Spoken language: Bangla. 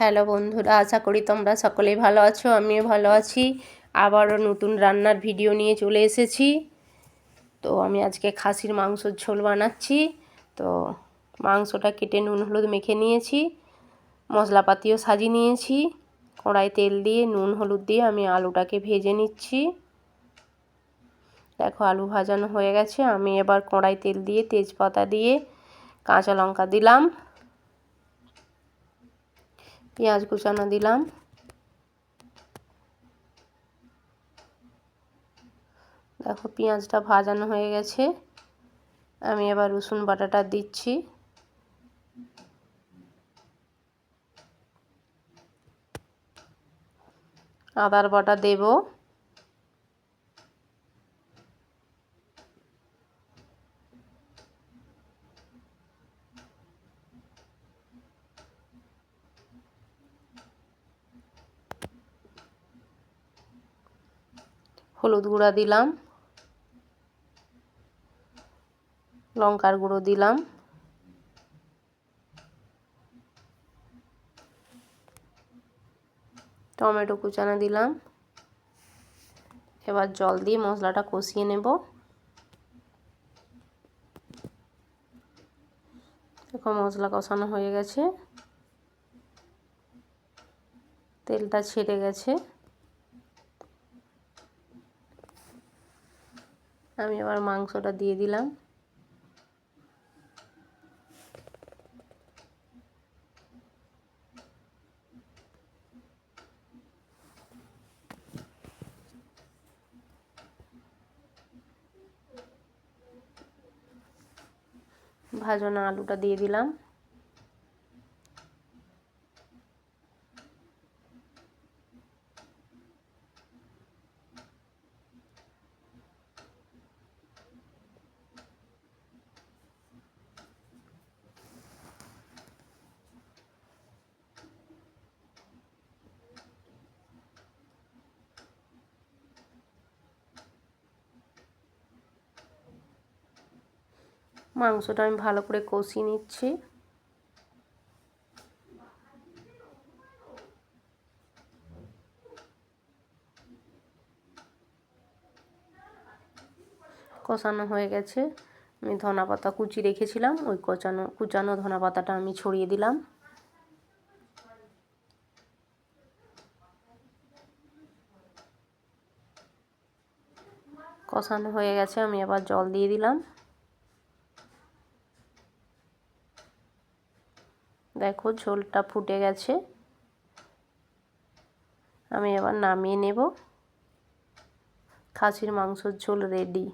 হ্যালো বন্ধুরা, আশা করি তোমরা সকলেই ভালো আছো, আমিও ভালো আছি। আবারও নতুন রান্নার ভিডিও নিয়ে চলে এসেছি। তো আমি আজকে খাসির মাংসর ঝোল বানাচ্ছি। তো মাংসটা কেটে নুন, হলুদ মেখে নিয়েছি। মশলাপাতিও সাজিয়ে নিয়েছি। কড়াই তেল দিয়ে, নুন, হলুদ দিয়ে আমি আলুটাকে ভেজে নিচ্ছি। দেখো আলু ভাজানো হয়ে গেছে। আমি এবার কড়াই তেল দিয়ে, তেজপাতা দিয়ে কাঁচা লঙ্কা দিলাম। পেঁয়াজ কুচানো দিলাম। দেখো পেঁয়াজটা ভাজানো হয়ে গেছে। আমি এবার রসুন বাটাটা দিচ্ছি। আদার বাটা দেবো। হলুদ গুঁড়া দিলাম। লঙ্কার গুঁড়ো দিলাম। টমেটো কুচানো দিলাম। এবার জল দিয়ে মশলাটা কষিয়ে নেব। দেখো মশলা কষানো হয়ে গেছে। তেলটা ছেড়ে গেছে। আমি আবার মাংসটা দিয়ে দিলাম। ভাজনা আলুটা দিয়ে দিলাম। মাংসটা আমি ভালো করে কষিয়ে নিচ্ছি। কষানো হয়ে গেছে। আমি ধনা পাতা কুচি রেখেছিলাম, ওই কচানো, কুচানো ধনা পাতাটা আমি ছড়িয়ে দিলাম। কষানো হয়ে গেছে, আমি আবার জল দিয়ে দিলাম। দেখো ঝোলটা ফুটে গেছে। আমি এবার নামিয়ে নেব। খাসির মাংসর ঝোল রেডি